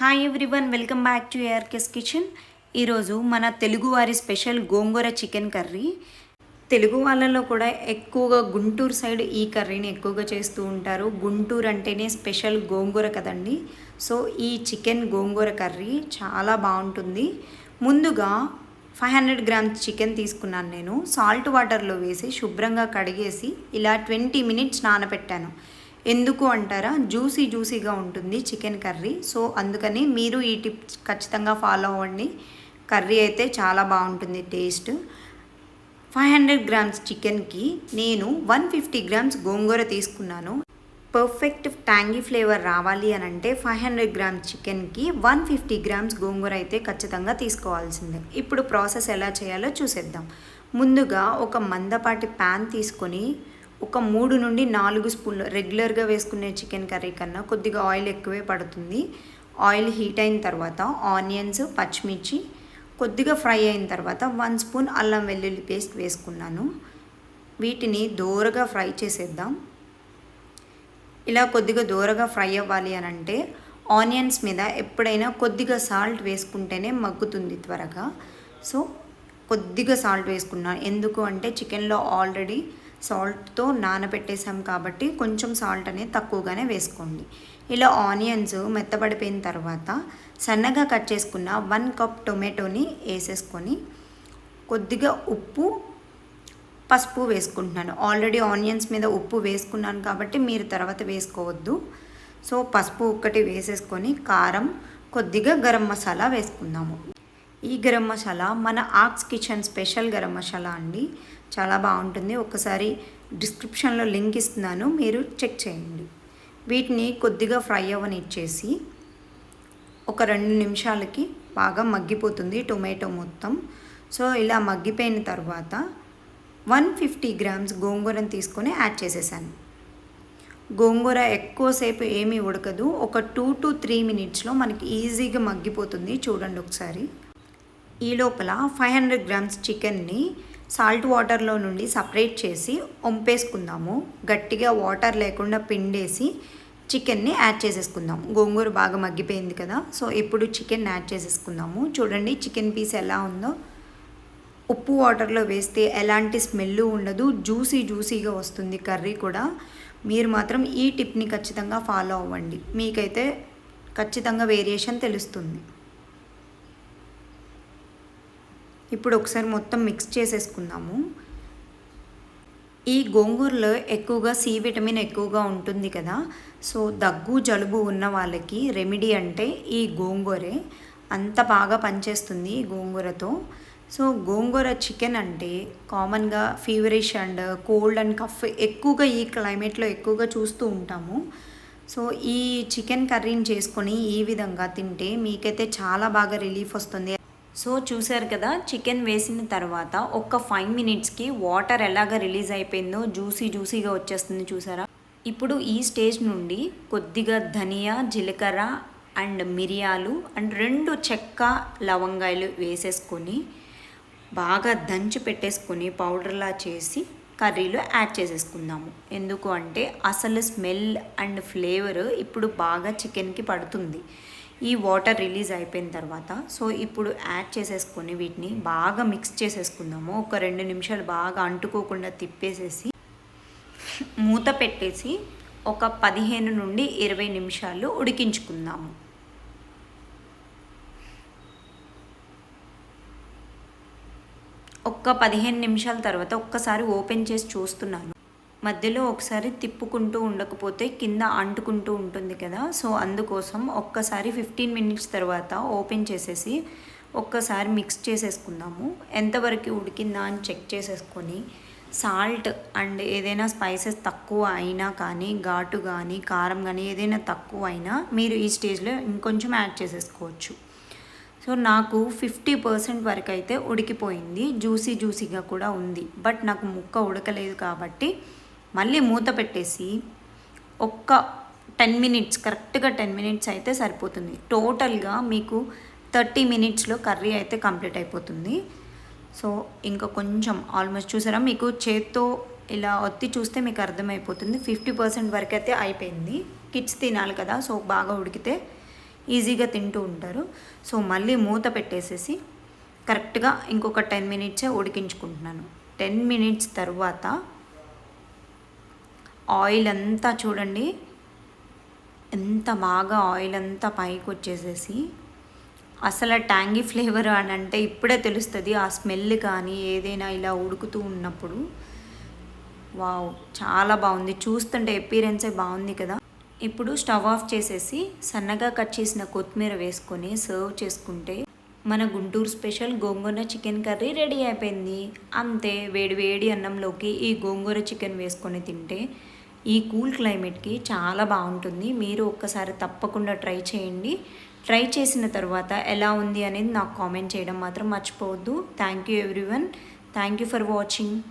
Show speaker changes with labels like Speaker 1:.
Speaker 1: Hi everyone welcome back to ARK's kitchen ఈరోజు మన తెలుగువారి special gongura chicken curry. Telugu వాళ్ళలో కూడా ఎక్కువగా గుంటూరు సైడ్ ఈ కర్రీని ఎక్కువగా చేస్తూ ఉంటారు. గుంటూరు అంటేనే స్పెషల్ గోంగూర కదండి. సో ఈ చికెన్ గోంగూర కర్రీ చాలా బాగుంటుంది. ముందుగా ఫైవ్ హండ్రెడ్ గ్రామ్స్ చికెన్ తీసుకున్నాను నేను. సాల్ట్ వాటర్లో వేసి శుభ్రంగా కడిగేసి ఇలా ట్వంటీ మినిట్స్ నానబెట్టాను. ఎందుకు అంటారా? జ్యూసీ జ్యూసీగా ఉంటుంది చికెన్ కర్రీ. సో అందుకని మీరు ఈ టిప్ ఖచ్చితంగా ఫాలో అవ్వండి. కర్రీ అయితే చాలా బాగుంటుంది టేస్ట్. ఫైవ్ హండ్రెడ్ గ్రామ్స్ చికెన్కి నేను వన్ ఫిఫ్టీ గ్రామ్స్ గోంగూర తీసుకున్నాను. పర్ఫెక్ట్ ట్యాంగీ ఫ్లేవర్ రావాలి అని అంటే ఫైవ్ హండ్రెడ్ గ్రామ్స్ చికెన్కి వన్ ఫిఫ్టీ గ్రామ్స్ గోంగూర అయితే ఖచ్చితంగా తీసుకోవాల్సిందే. ఇప్పుడు ప్రాసెస్ ఎలా చేయాలో చూసేద్దాం. ముందుగా ఒక మందపాటి ప్యాన్ తీసుకొని ఒక మూడు నుండి నాలుగు స్పూన్లు రెగ్యులర్గా వేసుకునే చికెన్ కర్రీ కన్నా కొద్దిగా ఆయిల్ ఎక్కువే పడుతుంది. ఆయిల్ హీట్ అయిన తర్వాత ఆనియన్స్ పచ్చిమిర్చి కొద్దిగా ఫ్రై అయిన తర్వాత వన్ స్పూన్ అల్లం వెల్లుల్లి పేస్ట్ వేసుకున్నాను. వీటిని దోరగా ఫ్రై చేసేద్దాం. ఇలా కొద్దిగా దూరగా ఫ్రై అవ్వాలి అని అంటే ఆనియన్స్ మీద ఎప్పుడైనా కొద్దిగా సాల్ట్ వేసుకుంటేనే మగ్గుతుంది త్వరగా. సో కొద్దిగా సాల్ట్ వేసుకున్నాను. ఎందుకు అంటే చికెన్లో ఆల్రెడీ సాల్ట్తో నానబెట్టేసాం కాబట్టి కొంచెం సాల్ట్ అనేది తక్కువగానే వేసుకోండి. ఇలా ఆనియన్స్ మెత్తబడిపోయిన తర్వాత సన్నగా కట్ చేసుకున్న వన్ కప్ టొమాటోని వేసేసుకొని కొద్దిగా ఉప్పు పసుపు వేసుకుంటున్నాను. ఆల్రెడీ ఆనియన్స్ మీద ఉప్పు వేసుకున్నాను కాబట్టి మీరు తర్వాత వేసుకోవద్దు. సో పసుపు ఒక్కటి వేసేసుకొని కారం కొద్దిగా గరం మసాలా వేసుకుందాము. ఈ గరం మసాలా మన ARK's kitchen special garam masala అండి. చాలా బాగుంటుంది. ఒకసారి డిస్క్రిప్షన్లో లింక్ ఇస్తున్నాను. మీరు చెక్ చేయండి. వీటిని కొద్దిగా ఫ్రై అవ్వనిచ్చేసి ఒక రెండు నిమిషాలకి బాగా మగ్గిపోతుంది టొమాటో మొత్తం. సో ఇలా మగ్గిపోయిన తర్వాత వన్ ఫిఫ్టీ గ్రామ్స్ గోంగూరను తీసుకొని యాడ్ చేసేసాను. గోంగూర ఎక్కువసేపు ఏమీ ఉడకదు. ఒక టూ టు త్రీ మినిట్స్లో మనకి ఈజీగా మగ్గిపోతుంది. చూడండి ఒకసారి. ఈ లోపల ఫైవ్ హండ్రెడ్ గ్రామ్స్ చికెన్ని సాల్ట్ వాటర్లో నుండి సపరేట్ చేసి ఒంపేసుకుందాము. గట్టిగా వాటర్ లేకుండా పిండేసి చికెన్ని యాడ్ చేసేసుకుందాం గోంగూర బాగా మగ్గిపోయింది కదా సో ఇప్పుడు చికెన్ యాడ్ చేసేసుకుందాము. చూడండి చికెన్ పీస్ ఎలా ఉందో. ఉప్పు వాటర్లో వేస్తే ఎలాంటి స్మెల్ ఉండదు జ్యూసీ జ్యూసీగా వస్తుంది కర్రీ కూడా. మీరు మాత్రం ఈ టిప్ని ఖచ్చితంగా ఫాలో అవ్వండి. మీకైతే ఖచ్చితంగా వేరియేషన్ తెలుస్తుంది. ఇప్పుడు ఒకసారి మొత్తం మిక్స్ చేసేసుకుందాము. ఈ గోంగూరలో ఎక్కువగా సి విటమిన్ ఎక్కువగా ఉంటుంది కదా సో దగ్గు జలుబు ఉన్న వాళ్ళకి రెమెడీ అంటే ఈ గోంగూరే. అంత బాగా పనిచేస్తుంది ఈ గోంగూరతో. సో గోంగూర చికెన్ అంటే కామన్గా feverish and cold and cough ఎక్కువగా ఈ క్లైమేట్లో ఎక్కువగా చూస్తూ ఉంటాము. సో ఈ చికెన్ కర్రీని చేసుకొని ఈ విధంగా తింటే మీకైతే చాలా బాగా రిలీఫ్ వస్తుంది. సో చూసారు కదా చికెన్ వేసిన తర్వాత ఒక్క ఫైవ్ మినిట్స్కి వాటర్ ఎలాగ రిలీజ్ అయిపోయిందో జ్యూసీ జ్యూసీగా వచ్చేస్తుంది చూసారా? ఇప్పుడు ఈ స్టేజ్ నుండి కొద్దిగా ధనియా జీలకర్ర అండ్ మిరియాలు అండ్ రెండు చెక్క లవంగాయలు వేసేసుకొని బాగా దంచి పెట్టేసుకొని పౌడర్లా చేసి కర్రీలో యాడ్ చేసేసుకుందాము. ఎందుకు అంటే అసలు స్మెల్ అండ్ ఫ్లేవర్ ఇప్పుడు బాగా చికెన్కి పడుతుంది. ఈ వాటర్ రిలీజ్ అయిపోయిన తర్వాత సో ఇప్పుడు యాడ్ చేసేసుకొని వీటిని బాగా మిక్స్ చేసేసుకుందాము. ఒక రెండు నిమిషాలు బాగా అంటుకోకుండా తిప్పేసేసి మూత పెట్టేసి ఒక పదిహేను నుండి ఇరవై నిమిషాలు ఉడికించుకుందాము. ఒక్క పదిహేను నిమిషాల తర్వాత ఒక్కసారి ఓపెన్ చేసి చూస్తున్నాను. మధ్యలో ఒకసారి తిప్పుకుంటూ ఉండకపోతే కింద అంటుకుంటూ ఉంటుంది కదా. సో అందుకోసం ఒక్కసారి ఫిఫ్టీన్ మినిట్స్ తర్వాత ఓపెన్ చేసేసి ఒక్కసారి మిక్స్ చేసేసుకుందాము. ఎంతవరకు ఉడికిందా అని చెక్ చేసేసుకొని సాల్ట్ అండ్ ఏదైనా స్పైసెస్ తక్కువ అయినా కానీ ఘాటు కానీ కారం కానీ ఏదైనా తక్కువ అయినా మీరు ఈ స్టేజ్లో ఇంకొంచెం యాడ్ చేసేసుకోవచ్చు. సో నాకు ఫిఫ్టీ పర్సెంట్ వరకు అయితే ఉడికిపోయింది. జ్యూసీ జ్యూసీగా కూడా ఉంది. బట్ నాకు ముక్క ఉడకలేదు కాబట్టి మళ్ళీ మూత పెట్టేసి ఒక్క టెన్ మినిట్స్ కరెక్ట్గా టెన్ మినిట్స్ అయితే సరిపోతుంది. టోటల్గా మీకు థర్టీ మినిట్స్లో కర్రీ అయితే కంప్లీట్ అయిపోతుంది. సో ఇంకా కొంచెం ఆల్మోస్ట్ చూసారా? మీకు చేత్తో ఇలా ఒత్తి చూస్తే మీకు అర్థమైపోతుంది. ఫిఫ్టీ పర్సెంట్ వరకు అయితే అయిపోయింది. కిడ్స్ తినాలి కదా సో బాగా ఉడికితే ఈజీగా తింటూ ఉంటారు. సో మళ్ళీ మూత పెట్టేసేసి కరెక్ట్గా ఇంకొక టెన్ మినిట్సే ఉడికించుకుంటున్నాను. టెన్ మినిట్స్ తర్వాత ఆయిల్ అంతా చూడండి. ఎంత బాగా ఆయిల్ అంతా పైకి వచ్చేసేసి అసలు ట్యాంగీ ఫ్లేవర్ అని అంటే ఇప్పుడే తెలుస్తుంది. ఆ స్మెల్ కానీ ఏదైనా ఇలా ఉడుకుతూ ఉన్నప్పుడు. వావ్ చాలా బాగుంది. చూస్తుంటే ఎపీరెన్సే బాగుంది కదా. ఇప్పుడు స్టవ్ ఆఫ్ చేసేసి సన్నగా కట్ చేసిన కొత్తిమీర వేసుకొని సర్వ్ చేసుకుంటే మన Guntur special gongura chicken curry ready అయిపోయింది. అంతే వేడి వేడి అన్నంలోకి ఈ గోంగూర చికెన్ వేసుకొని తింటే ఈ కూల్ క్లైమేట్కి చాలా బాగుంటుంది. మీరు ఒక్కసారి తప్పకుండా ట్రై చేయండి. ట్రై చేసిన తర్వాత ఎలా ఉంది అనేది నాకు కామెంట్ చేయడం మాత్రం మర్చిపోవద్దు. Thank you everyone. Thank you for watching.